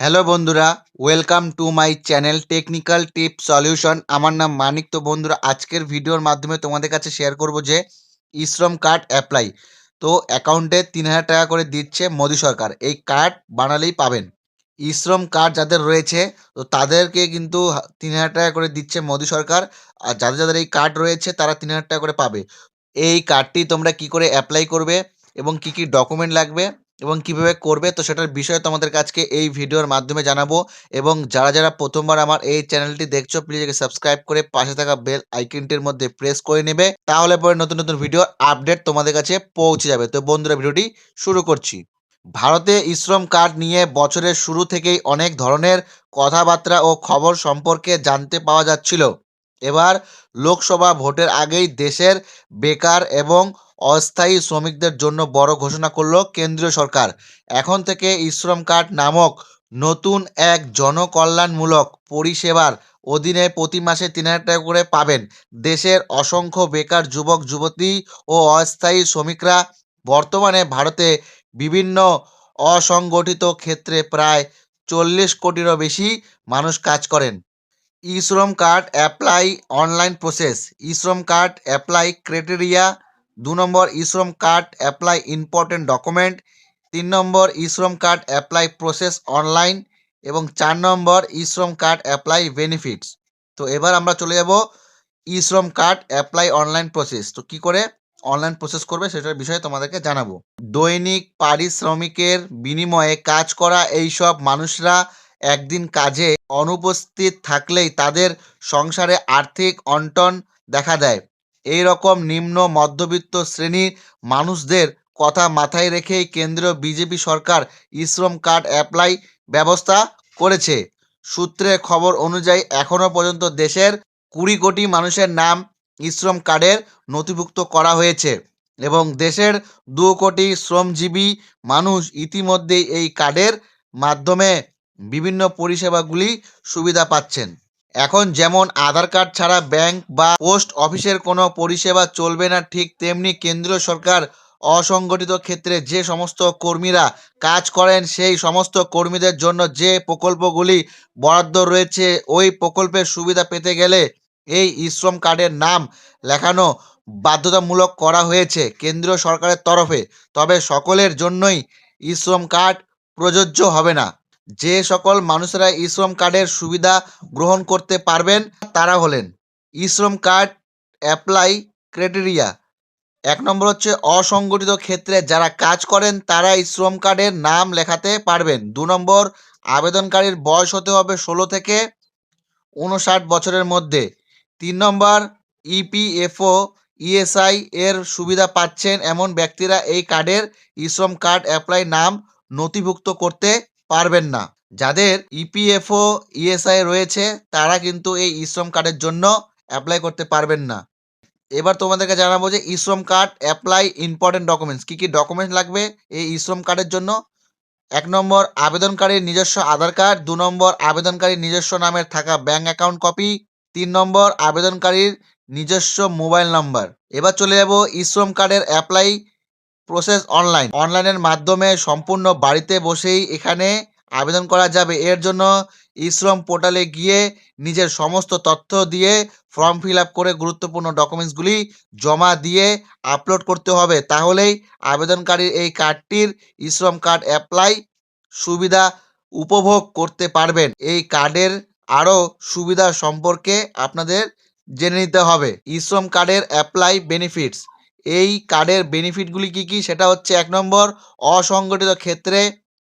Hello বন্ধুরা। Welcome to my channel technical tip solution আমার নাম মানিক। তো বন্ধুরা, আজকের ভিডিওর মাধ্যমে তোমাদের কাছে শেয়ার করব যে, ইশ্রম কার্ড অ্যাপ্লাই তো অ্যাকাউন্টে তিন হাজার টাকা করে দিচ্ছে মোদী সরকার। এই কার্ড বানালেই পাবেন। ইশ্রম কার্ড যাদের রয়েছে, তো তাদেরকে কিন্তু তিন হাজার টাকা করে দিচ্ছে মোদী সরকার। আর যাদের যাদের এই কার্ড রয়েছে, তারা তিন হাজার টাকা করে পাবে। এই কার্ডটি তোমরা কি করে অ্যাপ্লাই করবে এবং কি কি ডকুমেন্ট লাগবে? এবং কীভাবে করবে, তো সেটার বিষয়ে তোমাদের কাছকে এই ভিডিওর মাধ্যমে জানাব। এবং যারা যারা প্রথমবার আমার এই চ্যানেলটি দেখছ প্লিজ সাবস্ক্রাইব করে পাশে থাকা বেল আইকনটির মধ্যে প্রেস করে নেবে। তাহলে পরে নতুন নতুন ভিডিও আপডেট তোমাদের কাছে পৌঁছে যাবে। তো বন্ধুরা, ভিডিওটি শুরু করছি। ভারতে ইশ্রম কার্ড নিয়ে বছরের শুরু থেকেই অনেক ধরনের কথাবার্তা ও খবর সম্পর্কে জানতে পাওয়া যাচ্ছিল। এবার লোকসভা ভোটের আগেই দেশের বেকার এবং অস্থায়ী শ্রমিকদের জন্য বড় ঘোষণা করল কেন্দ্রীয় সরকার। এখন থেকে ইশ্রম কার্ড নামক নতুন এক জনকল্যাণমূলক পরিষেবার অধীনে প্রতি মাসে তিন হাজার টাকা করে পাবেন। দেশের অসংখ্য বেকার যুবক, যুবতী ও অস্থায়ী শ্রমিকরা বর্তমানে ভারতে বিভিন্ন অসংগঠিত ক্ষেত্রে প্রায় চল্লিশ কোটিরও বেশি মানুষ কাজ করেন। E Shram card apply online process. E Shram card apply criteria দু নম্বর ই Shram card apply important document. তিন নম্বর ই Shram card apply process online. এবং চার নম্বর ই শ্রম কার্ড অ্যাপ্লাই বেনিফিটস। তো এবার আমরা চলে যাব ই Shram card apply online process. তো কি করে অনলাইন প্রসেস করবে সেটার বিষয়ে তোমাদেরকে জানাব। দৈনিক পারিশ্রমিকের বিনিময়ে কাজ করা এইসব মানুষরা একদিন কাজে অনুপস্থিত থাকলেই তাদের সংসারে আর্থিক অন্টন দেখা দেয়। এই রকম নিম্ন মধ্যবিত্ত শ্রেণির মানুষদের কথা মাথায় রেখেই কেন্দ্রীয় বিজেপি সরকার ইশ্রম কার্ড অ্যাপ্লাই ব্যবস্থা করেছে। সূত্রে খবর অনুযায়ী এখনও পর্যন্ত দেশের কুড়ি কোটি মানুষের নাম ইশ্রম কার্ডের নথিভুক্ত করা হয়েছে এবং দেশের দু কোটি শ্রমজীবী মানুষ ইতিমধ্যেই এই কার্ডের মাধ্যমে বিভিন্ন পরিষেবাগুলি সুবিধা পাচ্ছেন। এখন যেমন আধার কার্ড ছাড়া ব্যাংক বা পোস্ট অফিসের কোনো পরিষেবা চলবে না, ঠিক তেমনি কেন্দ্রীয় সরকার অসংগঠিত ক্ষেত্রে যে সমস্ত কর্মীরা কাজ করেন, সেই সমস্ত কর্মীদের জন্য যে প্রকল্পগুলি বরাদ্দ রয়েছে, ওই প্রকল্পের সুবিধা পেতে গেলে এই ইশ্রম কার্ডের নাম লেখানো বাধ্যতামূলক করা হয়েছে কেন্দ্রীয় সরকারের তরফে। তবে সকলের জন্যই ইশ্রম কার্ড প্রযোজ্য হবে না। যে সকল মানুষেরা ইশ্রম কার্ডের সুবিধা গ্রহণ করতে পারবেন, তারা হলেন ইশ্রম কার্ড অ্যাপ্লাই ক্রাইটেরিয়া। এক নম্বর হচ্ছে অসংগঠিত ক্ষেত্রে যারা কাজ করেন, তারা শ্রম কার্ডের নাম লেখাতে পারবেন। দু নম্বর, আবেদনকারীর বয়স হতে হবে ষোলো থেকে উনষাট বছরের মধ্যে। তিন নম্বর, ইপিএফও, ইএসআই এর সুবিধা পাচ্ছেন এমন ব্যক্তিরা এই কার্ডের ইশ্রম কার্ড অ্যাপ্লাই নাম নথিভুক্ত করতে পারবেন না। যাদের E ইপিএফও ইএসআই রয়েছে, তারা কিন্তু এই ইশ্রম কার্ডের জন্য অ্যাপ্লাই করতে পারবেন না। এবার তোমাদেরকে জানাব যে eShram card apply important documents কী কী ডকুমেন্টস লাগবে এই ইশ্রম কার্ডের জন্য? এক নম্বর, আবেদনকারীর নিজস্ব আধার কার্ড দু নম্বর, আবেদনকারীর নিজস্ব নামের থাকা ব্যাঙ্ক অ্যাকাউন্ট কপি তিন নম্বর, আবেদনকারীর নিজস্ব মোবাইল নাম্বার এবার চলে যাব ইশ্রম কার্ডের অ্যাপ্লাই প্রসেস অনলাইন অনলাইনের মাধ্যমে সম্পূর্ণ বাড়িতে বসেই এখানে আবেদন করা যাবে। এর জন্য ইশ্রম পোর্টালে গিয়ে নিজের সমস্ত তথ্য দিয়ে ফর্ম ফিল করে গুরুত্বপূর্ণ ডকুমেন্টসগুলি জমা দিয়ে আপলোড করতে হবে। তাহলেই আবেদনকারীর এই কার্ডটির ইশ্রম কার্ড অ্যাপ্লাই সুবিধা উপভোগ করতে পারবেন। এই কার্ডের আরও সুবিধা সম্পর্কে আপনাদের জেনে নিতে হবে। ইশ্রম কার্ডের অ্যাপ্লাই বেনিফিটস এই কার্ডের বেনিফিটগুলি কী কী? সেটা হচ্ছে এক নম্বর, অসংগঠিত ক্ষেত্রে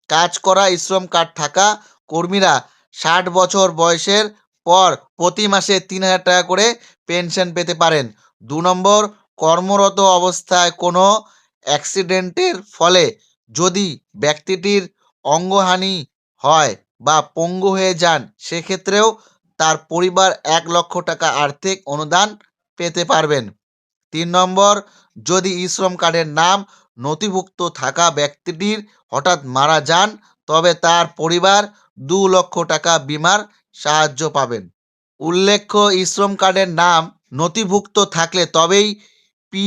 কাজ করা ইশ্রম কার্ড থাকা, কর্মীরা ষাট বছর বয়সের পর প্রতি মাসে তিন হাজার টাকা করে পেনশন পেতে পারেন। দু নম্বর, কর্মরত অবস্থায় কোনো অ্যাক্সিডেন্টের ফলে যদি ব্যক্তিটির অঙ্গহানি হয় বা পঙ্গু হয়ে যান, সেক্ষেত্রেও তার পরিবার এক লক্ষ টাকা আর্থিক অনুদান পেতে পারবেন। তিন নম্বর, যদি ইশ্রম কার্ডের নাম নথিভুক্ত থাকা ব্যক্তিটির হঠাৎ মারা যান, তবে তার পরিবার দু লক্ষ টাকা বিমার সাহায্য পাবেন। উল্লেখ্য ইশ্রম কার্ডের নাম নথিভুক্ত থাকলে তবেই P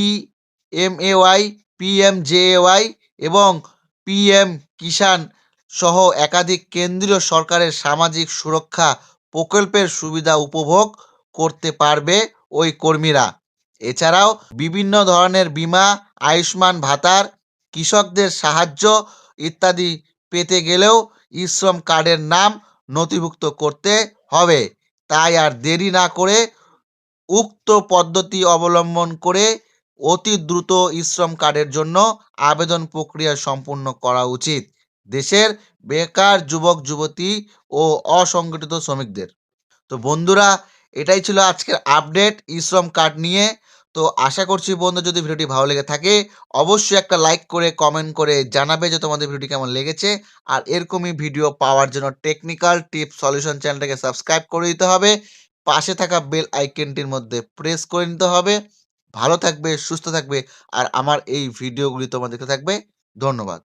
M A Y, P M J A Y এবং পি এম কিষাণ সহ একাধিক কেন্দ্রীয় সরকারের সামাজিক সুরক্ষা প্রকল্পের সুবিধা উপভোগ করতে পারবে ওই কর্মীরা। এছাড়াও বিভিন্ন ধরনের বিমা, আয়ুষ্মান ভাতার, কৃষকদের সাহায্য ইত্যাদি পেতে গেলেও ই শ্রম কার্ডের নাম নথিভুক্ত করতে হবে। তাই আর দেরি না করে উক্ত পদ্ধতি অবলম্বন করে অতি দ্রুত ই শ্রম কার্ডের জন্য আবেদন প্রক্রিয়া সম্পূর্ণ করা উচিত দেশের বেকার যুবক, যুবতী ও অসংগঠিত শ্রমিকদের। তো বন্ধুরা এটাই ছিল আজকের আপডেট ই শ্রম কার্ড নিয়ে। তো আশা করছি বন্ধু, যদি ভিডিওটি ভালো লেগে থাকে, অবশ্যই একটা লাইক করে কমেন্ট করে জানাবে যে তোমাদের ভিডিওটি কেমন লেগেছে। আর এরকমই ভিডিও পাওয়ার জন্য টেকনিক্যাল টিপ সলিউশন চ্যানেলটাকে সাবস্ক্রাইব করে দিতে হবে। পাশে থাকা বেল আইকনটির মধ্যে প্রেস করে নিতে হবে। ভালো থাকবে, সুস্থ থাকবে, আর আমার এই ভিডিওগুলি তোমার দেখতে থাকবে। ধন্যবাদ।